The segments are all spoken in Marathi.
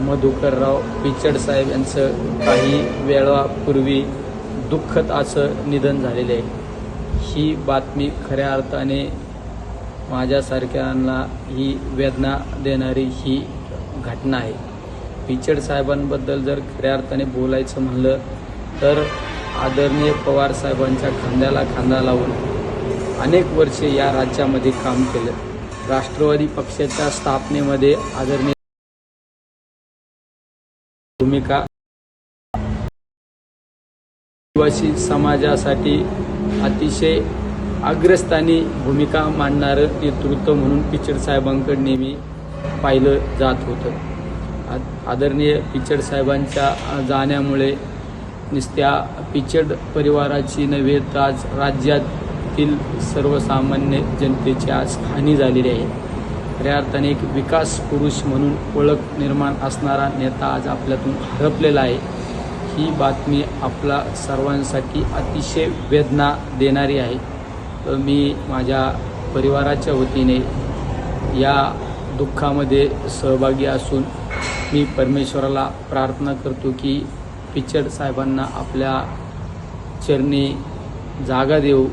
मधुकरराव पिचड साहेब यांचं काही वेळापूर्वी दुःखद असं निधन झालेले आहे. ही बातमी खऱ्या अर्थाने माझ्यासारख्यांना ही वेदना देणारी ही घटना आहे. पिचड साहेबांबद्दल जर खऱ्या अर्थाने बोलायचं म्हणलं तर आदरणीय पवार साहेबांच्या खांद्याला खांदा लावून अनेक वर्षे या राज्यामध्ये काम केलं. राष्ट्रवादी पक्षाच्या स्थापनेमध्ये आदरणीय भूमिका आदिवासी समाजासाठी अतिशय अग्रस्थानी भूमिका मांडणारं नेतृत्व म्हणून पिचड साहेबांकडे नेहमी पाहिलं जात होतं. आदरणीय पिचड साहेबांच्या जाण्यामुळे नुसत्या पिचड परिवाराची नव्हे तर आज राज्यातील सर्वसामान्य जनतेची आज हानी झालेली आहे. खऱ्या अर्थाने एक विकास पुरुष म्हणून ओळख निर्माण असणारा नेता आज आपल्यातून हरपलेला आहे. ही बातमी आपला सर्वांसाठी अतिशय वेदना देणारी आहे. तर मी माझ्या परिवाराच्या वतीने या दुःखामध्ये सहभागी असून मी परमेश्वराला प्रार्थना करतो की पिचड साहेबांना आपल्या चरणी जागा देऊ.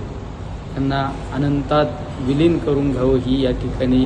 त्यांना अनंतात विलीन करून घ्यावं ही या ठिकाणी